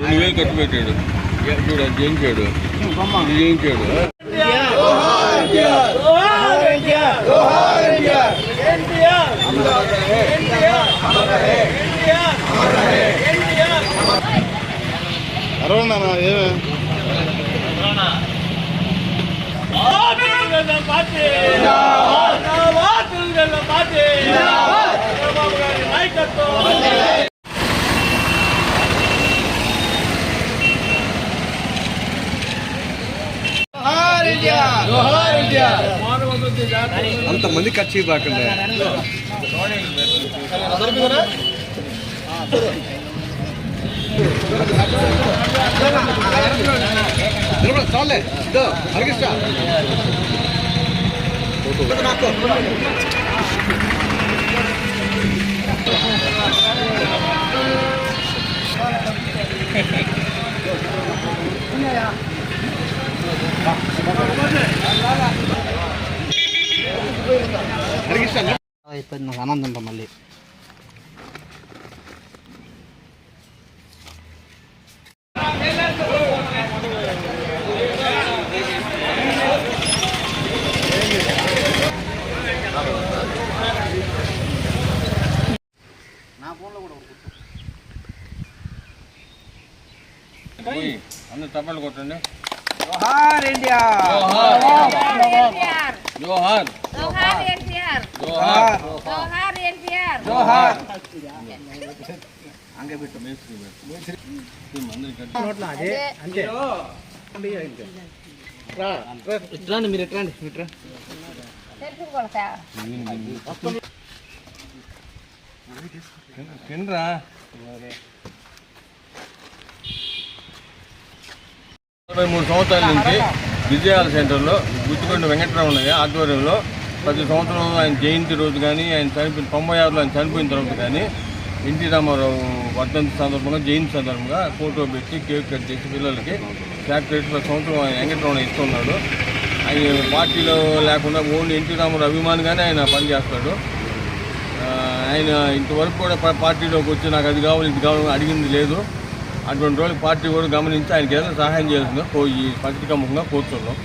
రెండు వేలు ఖర్చు పెట్టాడు చూడు అది చేయించాడు ఇది చేయించాడు అరవై ఏమే అంతమంది ఖర్చు ఇవ్వకండి చాలే. నాకు హరికృష్ణ అయిపోయింది నాకు ఆనందం రా మళ్ళీ పోయి అందరు తప్పలు కొట్టండి జోహార్ ఇండియా ఎన్టీఆర్. జోహార్. జోహార్. ఎన్టీఆర్. జోహార్. జోహార్ ఎన్టీఆర్. జోహార్. మేస్త్రి మేస్త్రి. అందరికి కట్టి. అదే. ఇట్రండి మీరు ఎట్రండి? ఇట్రా తెలుసు కొడతా తినరా? ఇరవై మూడు సంవత్సరాల నుంచి విజయాల సెంటర్లో గుత్తికొండ వెంకటరమణయ్య ఆధ్వర్యంలో ప్రతి సంవత్సరం ఆయన జయంతి రోజు కానీ ఆయన చనిపోయిన తొంభై ఆరులో ఆయన చనిపోయిన తర్వాత కానీ ఎన్టీ రామారావు వర్ధంతి సందర్భంగా జయంతి సందర్భంగా ఫోటో పెట్టి కేక్ కట్ చేసి పిల్లలకి చాక్లెట్ సంవత్సరం ఆయన వెంకటరమణ ఇస్తున్నాడు. ఆయన పార్టీలో లేకుండా ఓన్లీ ఎన్టీ రామారావు అభిమానిగానే ఆయన పనిచేస్తాడు ఆయన ఇంతవరకు కూడా పార్టీలోకి వచ్చి నాకు అది కావాలి ఇది కావాలి అడిగింది లేదు. అటువంటి రోజులు పార్టీ కూడా గమనించి ఆయనకి ఏదైనా సహాయం చేయాల్సిందో ఈ పత్రికా ముఖంగా కూర్చున్నాం